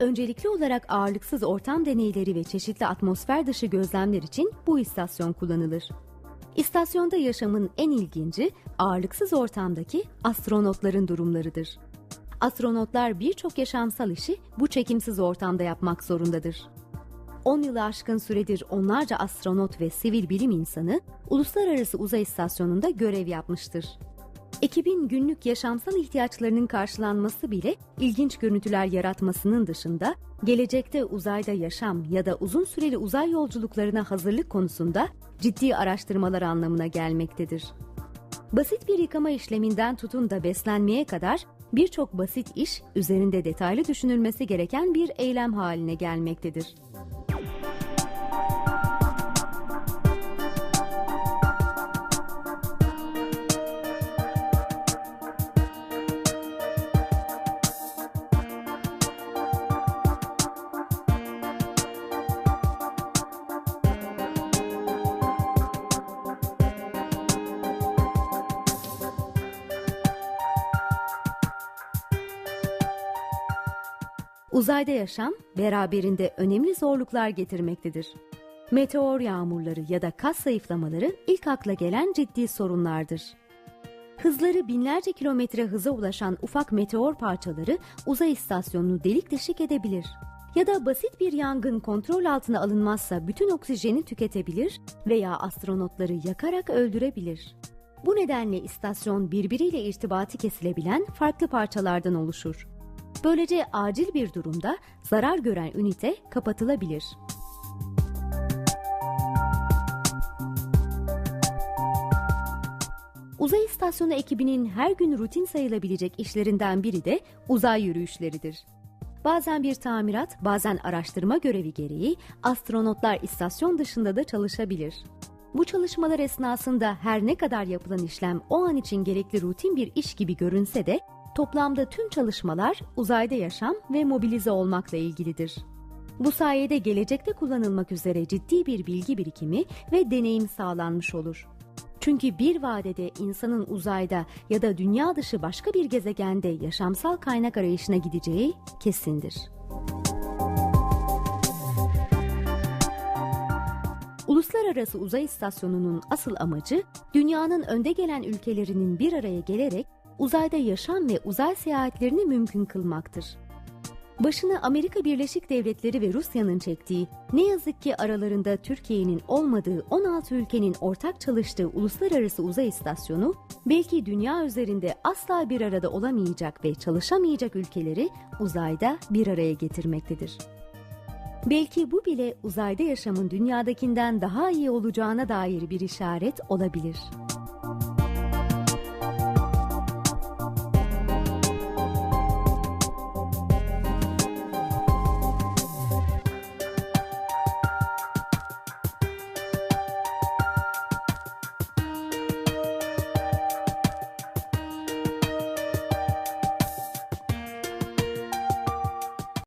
Öncelikli olarak ağırlıksız ortam deneyleri ve çeşitli atmosfer dışı gözlemler için bu istasyon kullanılır. İstasyonda yaşamın en ilginci ağırlıksız ortamdaki astronotların durumlarıdır. Astronotlar birçok yaşamsal işi bu çekimsiz ortamda yapmak zorundadır. 10 yılı aşkın süredir onlarca astronot ve sivil bilim insanı Uluslararası Uzay İstasyonu'nda görev yapmıştır. Ekibin günlük yaşamsal ihtiyaçlarının karşılanması bile ilginç görüntüler yaratmasının dışında gelecekte uzayda yaşam ya da uzun süreli uzay yolculuklarına hazırlık konusunda ciddi araştırmalar anlamına gelmektedir. Basit bir yıkama işleminden tutun da beslenmeye kadar birçok basit iş üzerinde detaylı düşünülmesi gereken bir eylem haline gelmektedir. Uzayda yaşam beraberinde önemli zorluklar getirmektedir. Meteor yağmurları ya da kas zayıflamaları ilk akla gelen ciddi sorunlardır. Hızları binlerce kilometre hıza ulaşan ufak meteor parçaları uzay istasyonunu delik deşik edebilir. Ya da basit bir yangın kontrol altına alınmazsa bütün oksijeni tüketebilir veya astronotları yakarak öldürebilir. Bu nedenle istasyon birbiriyle irtibatı kesilebilen farklı parçalardan oluşur. Böylece acil bir durumda zarar gören ünite kapatılabilir. Uzay istasyonu ekibinin her gün rutin sayılabilecek işlerinden biri de uzay yürüyüşleridir. Bazen bir tamirat, bazen araştırma görevi gereği astronotlar istasyon dışında da çalışabilir. Bu çalışmalar esnasında her ne kadar yapılan işlem o an için gerekli rutin bir iş gibi görünse de Toplamda tüm çalışmalar uzayda yaşam ve mobilize olmakla ilgilidir. Bu sayede gelecekte kullanılmak üzere ciddi bir bilgi birikimi ve deneyim sağlanmış olur. Çünkü bir vadede insanın uzayda ya da dünya dışı başka bir gezegende yaşamsal kaynak arayışına gideceği kesindir. Uluslararası Uzay İstasyonu'nun asıl amacı dünyanın önde gelen ülkelerinin bir araya gelerek uzayda yaşam ve uzay seyahatlerini mümkün kılmaktır. Başını Amerika Birleşik Devletleri ve Rusya'nın çektiği, ne yazık ki aralarında Türkiye'nin olmadığı 16 ülkenin ortak çalıştığı Uluslararası Uzay İstasyonu, belki dünya üzerinde asla bir arada olamayacak ve çalışamayacak ülkeleri uzayda bir araya getirmektedir. Belki bu bile uzayda yaşamın dünyadakinden daha iyi olacağına dair bir işaret olabilir.